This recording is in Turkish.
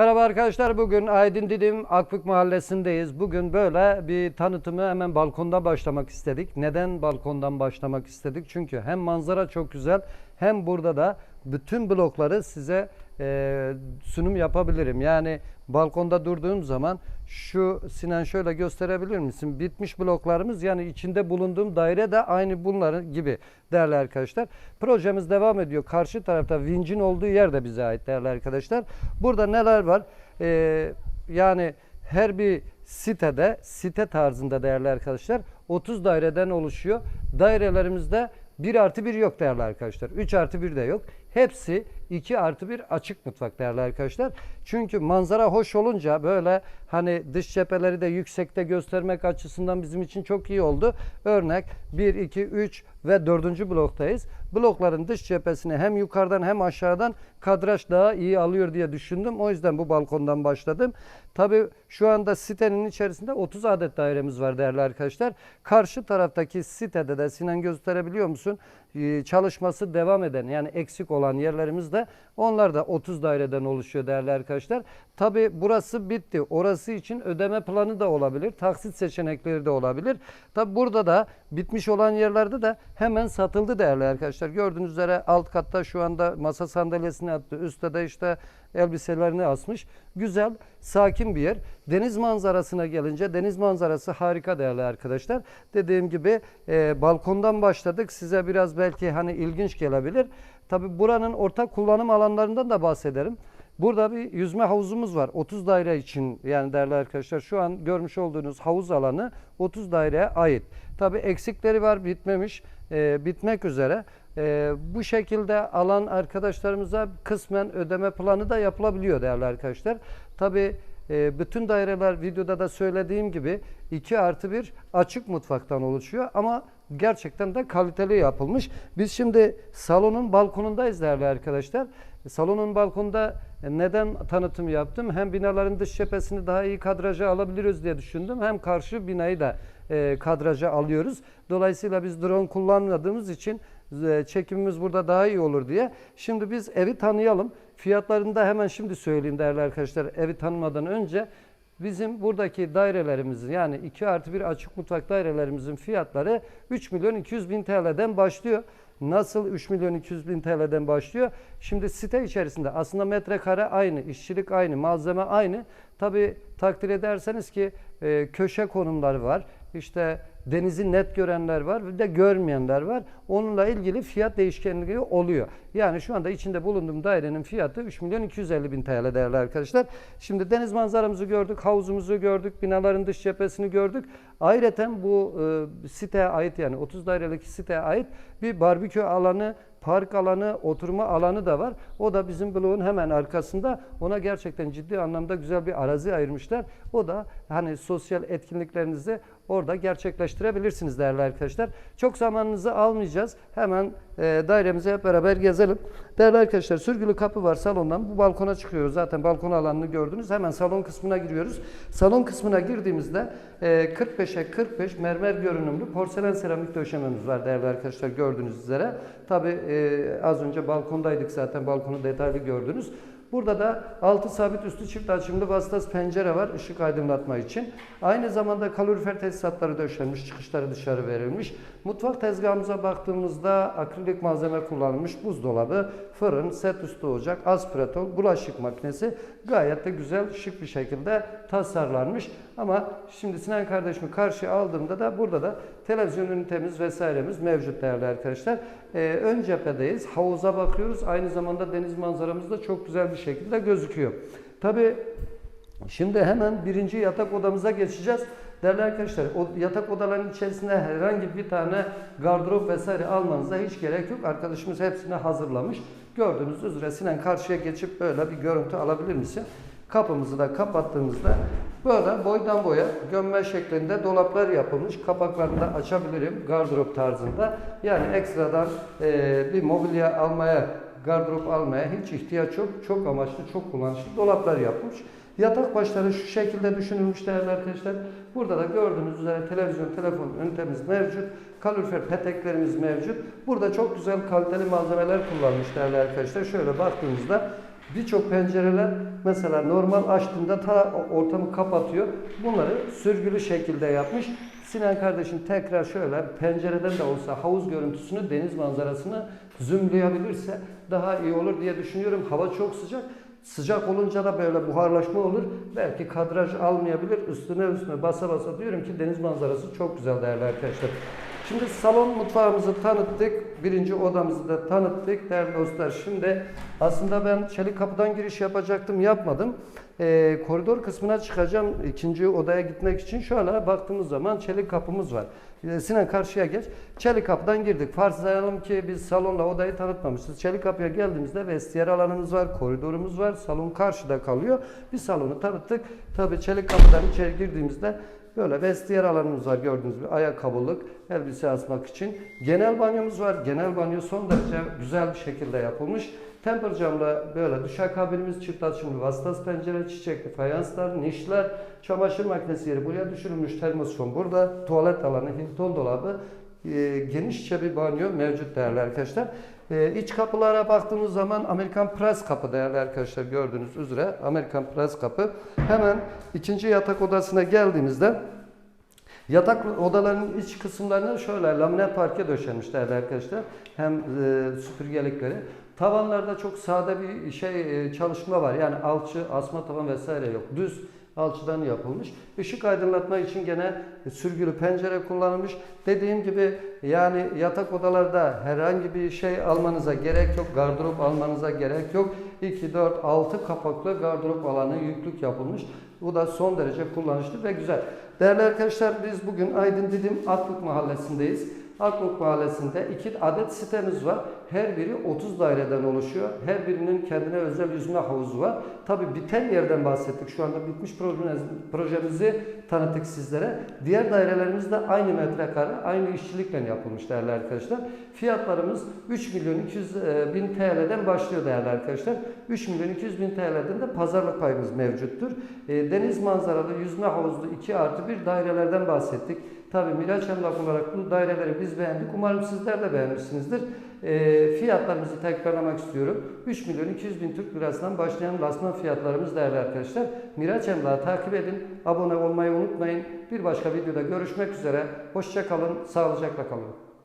Merhaba arkadaşlar bugün Aydın Didim Akbük Mahallesi'ndeyiz. Bugün böyle bir tanıtımı hemen balkondan başlamak istedik. Neden balkondan başlamak istedik? Çünkü hem manzara çok güzel hem burada da bütün blokları size e, sunum yapabilirim. Yani balkonda durduğum zaman şu Sinan şöyle gösterebilir misin? Bitmiş bloklarımız yani içinde bulunduğum daire de aynı bunların gibi değerli arkadaşlar. Projemiz devam ediyor. Karşı tarafta vincin olduğu yer de bize ait değerli arkadaşlar. Burada neler var? Ee, yani her bir sitede, site tarzında değerli arkadaşlar 30 daireden oluşuyor. Dairelerimizde 1 artı 1 yok değerli arkadaşlar. 3 artı 1 de yok. Hepsi 2 artı 1 açık mutfak değerli arkadaşlar. Çünkü manzara hoş olunca böyle hani dış cepheleri de yüksekte göstermek açısından bizim için çok iyi oldu. Örnek 1, 2, 3 ve 4. bloktayız. Blokların dış cephesini hem yukarıdan hem aşağıdan kadraj daha iyi alıyor diye düşündüm. O yüzden bu balkondan başladım. Tabii şu anda sitenin içerisinde 30 adet dairemiz var değerli arkadaşlar. Karşı taraftaki sitede de Sinan gösterebiliyor musun? Ee, Çalışması devam eden yani eksik olan yerlerimiz de onlar da 30 daireden oluşuyor değerli arkadaşlar. Tabii burası bitti. Orası için ödeme planı da olabilir. Taksit seçenekleri de olabilir. Tabii burada da bitmiş olan yerlerde de hemen satıldı değerli arkadaşlar. Gördüğünüz üzere alt katta şu anda masa sandalyesini attı. Üstte de işte elbiselerini asmış. Güzel, sakin bir yer. Deniz manzarasına gelince deniz manzarası harika değerli arkadaşlar. Dediğim gibi e, balkondan başladık. Size biraz belki hani ilginç gelebilir. Tabi buranın ortak kullanım alanlarından da bahsederim. Burada bir yüzme havuzumuz var. 30 daire için yani değerli arkadaşlar şu an görmüş olduğunuz havuz alanı 30 daireye ait. Tabi eksikleri var bitmemiş, e, bitmek üzere. E, bu şekilde alan arkadaşlarımıza kısmen ödeme planı da yapılabiliyor değerli arkadaşlar. Tabi e, bütün daireler videoda da söylediğim gibi 2 artı 1 açık mutfaktan oluşuyor ama gerçekten de kaliteli yapılmış. Biz şimdi salonun balkonundayız değerli arkadaşlar. Salonun balkonda neden tanıtım yaptım? Hem binaların dış cephesini daha iyi kadraja alabiliriz diye düşündüm. Hem karşı binayı da e, kadraja alıyoruz. Dolayısıyla biz drone kullanmadığımız için e, çekimimiz burada daha iyi olur diye. Şimdi biz evi tanıyalım. Fiyatlarını da hemen şimdi söyleyeyim değerli arkadaşlar. Evi tanımadan önce bizim buradaki dairelerimizin yani 2 artı 1 açık mutfak dairelerimizin fiyatları 3 milyon 200 bin TL'den başlıyor. Nasıl 3 milyon 200 bin TL'den başlıyor? Şimdi site içerisinde aslında metrekare aynı, işçilik aynı, malzeme aynı. Tabi takdir ederseniz ki e, köşe konumları var. İşte denizi net görenler var bir de görmeyenler var. Onunla ilgili fiyat değişkenliği oluyor. Yani şu anda içinde bulunduğum dairenin fiyatı 3 milyon 250 bin TL değerli arkadaşlar. Şimdi deniz manzaramızı gördük, havuzumuzu gördük, binaların dış cephesini gördük. Ayrıca bu e, siteye ait yani 30 dairelik siteye ait bir barbekü alanı park alanı, oturma alanı da var. O da bizim bloğun hemen arkasında. Ona gerçekten ciddi anlamda güzel bir arazi ayırmışlar. O da hani sosyal etkinliklerinizi orada gerçekleştirebilirsiniz değerli arkadaşlar. Çok zamanınızı almayacağız. Hemen e, dairemizi hep beraber gezelim. Değerli arkadaşlar sürgülü kapı var salondan. Bu balkona çıkıyoruz. Zaten balkon alanını gördünüz. Hemen salon kısmına giriyoruz. Salon kısmına girdiğimizde e, 45'e 45 mermer görünümlü porselen seramik döşememiz var değerli arkadaşlar gördüğünüz üzere. Tabi e, az önce balkondaydık zaten balkonu detaylı gördünüz. Burada da altı sabit üstü çift açımlı vasıtası pencere var ışık aydınlatma için. Aynı zamanda kalorifer tesisatları döşenmiş, çıkışları dışarı verilmiş. Mutfak tezgahımıza baktığımızda akrilik malzeme kullanılmış. Buzdolabı, fırın, set üstü ocak, aspiratör, bulaşık makinesi gayet de güzel, şık bir şekilde tasarlanmış. Ama şimdi Sinan kardeşimi karşıya aldığımda da burada da televizyon ünitemiz vesairemiz mevcut değerli arkadaşlar. Ee, ön cephedeyiz. Havuza bakıyoruz. Aynı zamanda deniz manzaramız da çok güzel bir şekilde gözüküyor. Tabii şimdi hemen birinci yatak odamıza geçeceğiz. Değerli arkadaşlar o yatak odalarının içerisinde herhangi bir tane gardırop vesaire almanıza hiç gerek yok. Arkadaşımız hepsini hazırlamış. Gördüğünüz üzere Sinan karşıya geçip böyle bir görüntü alabilir misin? Kapımızı da kapattığımızda böyle boydan boya gömme şeklinde dolaplar yapılmış. Kapaklarını da açabilirim gardırop tarzında. Yani ekstradan e, bir mobilya almaya, gardırop almaya hiç ihtiyaç yok. Çok amaçlı, çok kullanışlı dolaplar yapmış. Yatak başları şu şekilde düşünülmüş değerli arkadaşlar. Burada da gördüğünüz üzere televizyon, telefon ünitemiz mevcut. Kalorifer peteklerimiz mevcut. Burada çok güzel kaliteli malzemeler kullanmış değerli arkadaşlar. Şöyle baktığımızda Birçok pencereler mesela normal açtığında ta ortamı kapatıyor. Bunları sürgülü şekilde yapmış. Sinan kardeşim tekrar şöyle pencereden de olsa havuz görüntüsünü, deniz manzarasını zoomlayabilirse daha iyi olur diye düşünüyorum. Hava çok sıcak. Sıcak olunca da böyle buharlaşma olur. Belki kadraj almayabilir. Üstüne üstüne basa basa diyorum ki deniz manzarası çok güzel değerli arkadaşlar. Şimdi salon mutfağımızı tanıttık. Birinci odamızı da tanıttık değerli dostlar. Şimdi aslında ben çelik kapıdan giriş yapacaktım yapmadım. Ee, koridor kısmına çıkacağım ikinci odaya gitmek için. Şöyle baktığımız zaman çelik kapımız var. Ee, Sinan karşıya geç. Çelik kapıdan girdik. Farsayalım ki biz salonla odayı tanıtmamışız. Çelik kapıya geldiğimizde vestiyer alanımız var, koridorumuz var. Salon karşıda kalıyor. Bir salonu tanıttık. Tabii çelik kapıdan içeri girdiğimizde Böyle vestiyer alanımız var gördüğünüz gibi ayakkabılık, elbise asmak için. Genel banyomuz var. Genel banyo son derece güzel bir şekilde yapılmış. Temper camla böyle duşakabinimiz çift açımlı vasıtası pencere, çiçekli fayanslar, nişler, çamaşır makinesi yeri buraya düşürülmüş termosfon burada, tuvalet alanı, Hilton dolabı, e, genişçe bir banyo mevcut değerli arkadaşlar. E, iç kapılara baktığımız zaman Amerikan Press kapı değerli arkadaşlar gördüğünüz üzere Amerikan Press kapı. Hemen ikinci yatak odasına geldiğimizde Yatak odaların iç kısımlarına şöyle laminat parke döşenmiş değerli arkadaşlar. Hem e, süpürgelikleri. Tavanlarda çok sade bir şey e, çalışma var. Yani alçı, asma tavan vesaire yok. Düz alçıdan yapılmış. Işık aydınlatma için gene sürgülü pencere kullanılmış. Dediğim gibi yani yatak odalarda herhangi bir şey almanıza gerek yok. Gardırop almanıza gerek yok. 2, 4, 6 kapaklı gardırop alanı yüklük yapılmış. Bu da son derece kullanışlı ve güzel. Değerli arkadaşlar biz bugün Aydın Didim Akbük Mahallesi'ndeyiz. Akbük Mahallesi'nde iki adet sitemiz var. Her biri 30 daireden oluşuyor. Her birinin kendine özel yüzme havuzu var. Tabi biten yerden bahsettik. Şu anda bitmiş projemiz- projemizi tanıttık sizlere. Diğer dairelerimiz de aynı metrekare, aynı işçilikle yapılmış değerli arkadaşlar. Fiyatlarımız 3 milyon 200 e, bin TL'den başlıyor değerli arkadaşlar. 3 milyon 200 bin TL'den de pazarlık payımız mevcuttur. E, Deniz manzaralı yüzme havuzlu 2 artı 1 dairelerden bahsettik. Tabii Miraç Emlak olarak bu daireleri biz beğendik. Umarım sizler de beğenmişsinizdir. E, fiyatlarımızı tekrarlamak istiyorum. 3 milyon 200 bin Türk lirasından başlayan lasman fiyatlarımız değerli arkadaşlar. Miraç Emlak'ı takip edin. Abone olmayı unutmayın. Bir başka videoda görüşmek üzere. Hoşça kalın, sağlıcakla kalın.